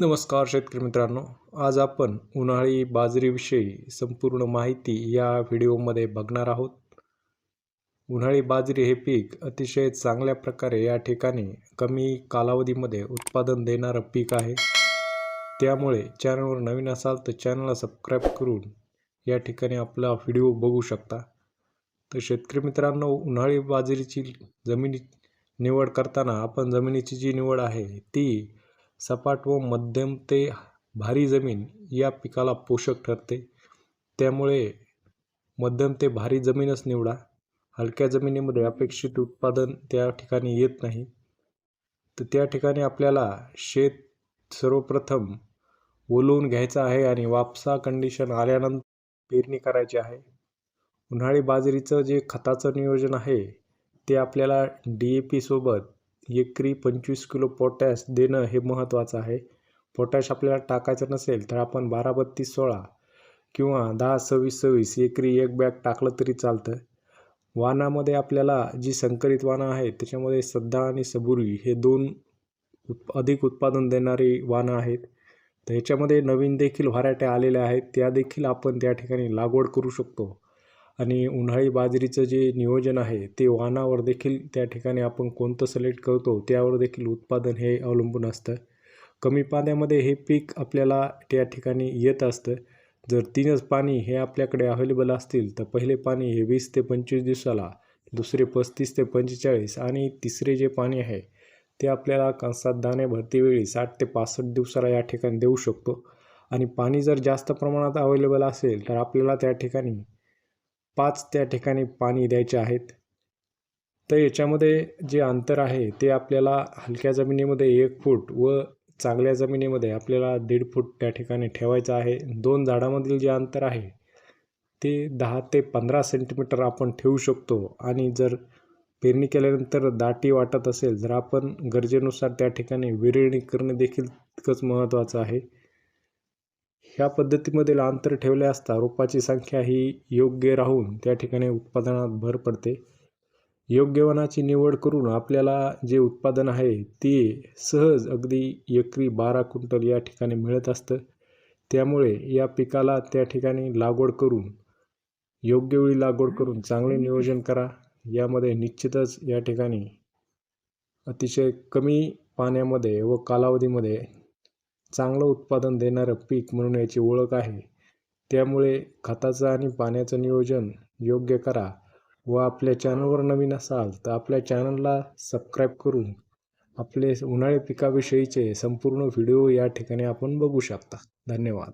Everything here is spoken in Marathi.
नमस्कार शेतकरी मित्रांनो. आज आपण उन्हाळी बाजरीविषयी संपूर्ण माहिती या व्हिडिओमध्ये बघणार आहोत. उन्हाळी बाजरी हे पीक अतिशय चांगल्या प्रकारे या ठिकाणी कमी कालावधीमध्ये उत्पादन देणारं पीक आहे. त्यामुळे चॅनलवर नवीन असाल तर चॅनलला सबस्क्राईब करून या ठिकाणी आपला व्हिडिओ बघू शकता. तर शेतकरी मित्रांनो उन्हाळी बाजरीची जमिनी निवड करताना आपण जमिनीची जी निवड आहे ती सपाट व मध्यम ते भारी जमीन या पिकाला पोषक ठरते. त्यामुळे मध्यम ते भारी जमीनच निवडा. हलक्या जमिनीमध्ये अपेक्षित उत्पादन त्या ठिकाणी येत नाही. तर त्या ठिकाणी आपल्याला शेत सर्वप्रथम ओलवून घ्यायचं आहे आणि वापसा कंडिशन आल्यानंतर पेरणी करायची आहे. उन्हाळी बाजरीचं जे खताचं नियोजन आहे ते आपल्याला डी ए पीसोबत एकरी पंचवीस किलो पोटॅश देणं हे महत्त्वाचं आहे. पोटॅश आपल्याला टाकायचं नसेल तर आपण बारा बत्तीस सोळा किंवा दहा सव्वीस सव्वीस एकरी एक बॅग टाकलं तरी चालतं. वानामध्ये आपल्याला जी संकरित वानं आहेत त्याच्यामध्ये सद्धा आणि सबुरी हे दोन उत् अधिक उत्पादन देणारी वानं आहेत. तर ह्याच्यामध्ये नवीन देखील व्हरायट्या आलेल्या आहेत त्या देखील आपण त्या ठिकाणी लागवड करू शकतो. आणि उन्हाळी बाजरीचं जे नियोजन आहे ते वानावर देखील त्या ठिकाणी आपण कोणतं सिलेक्ट करतो त्यावर देखील उत्पादन हे अवलंबून असतं. कमी पाण्यामध्ये हे पीक आपल्याला त्या ठिकाणी येत असतं. जर तीनच पाणी हे आपल्याकडे अवेलेबल असतील तर पहिले पाणी हे वीस ते पंचवीस दिवसाला दुसरे पस्तीस ते पंचेचाळीस आणि तिसरे जे पाणी आहे ते आपल्याला कंसात दाणे भरतीवेळी साठ ते पासष्ट दिवसाला या ठिकाणी देऊ शकतो. आणि पाणी जर जास्त प्रमाणात अवेलेबल असेल तर आपल्याला त्या ठिकाणी पाच त्या ठिकाणी पाणी द्यायचे आहेत. तर याच्यामध्ये जे अंतर आहे ते आपल्याला हलक्या जमिनीमध्ये एक फूट व चांगल्या जमिनीमध्ये आपल्याला दीड फूट त्या ठिकाणी ठेवायचं आहे. दोन झाडामधील जे अंतर आहे ते दहा ते पंधरा सेंटीमीटर आपण ठेवू शकतो. आणि जर पेरणी केल्यानंतर दाटी वाटत असेल जर आपण गरजेनुसार त्या ठिकाणी विरळणी करणे देखील तितकंच महत्त्वाचं आहे. ह्या पद्धतीमधील अंतर ठेवले असता रोपाची संख्या ही योग्य राहून त्या ठिकाणी उत्पादनात भर पडते. योग्य वनाची निवड करून आपल्याला जे उत्पादन आहे ते सहज अगदी एकरी बारा क्विंटल या ठिकाणी मिळत असतं. त्यामुळे या पिकाला त्या ठिकाणी लागवड करून योग्य वेळी लागवड करून चांगले नियोजन करा. यामध्ये निश्चितच या ठिकाणी अतिशय कमी पाण्यामध्ये व कालावधीमध्ये चांगलं उत्पादन देणारं पीक म्हणून याची ओळख आहे. त्यामुळे खताचं आणि पाण्याचं नियोजन योग्य करा व आपल्या चॅनलवर नवीन असाल तर आपल्या चॅनलला सबस्क्राईब करून आपले उन्हाळी पिकाविषयीचे संपूर्ण व्हिडिओ या ठिकाणी आपण बघू शकता. धन्यवाद.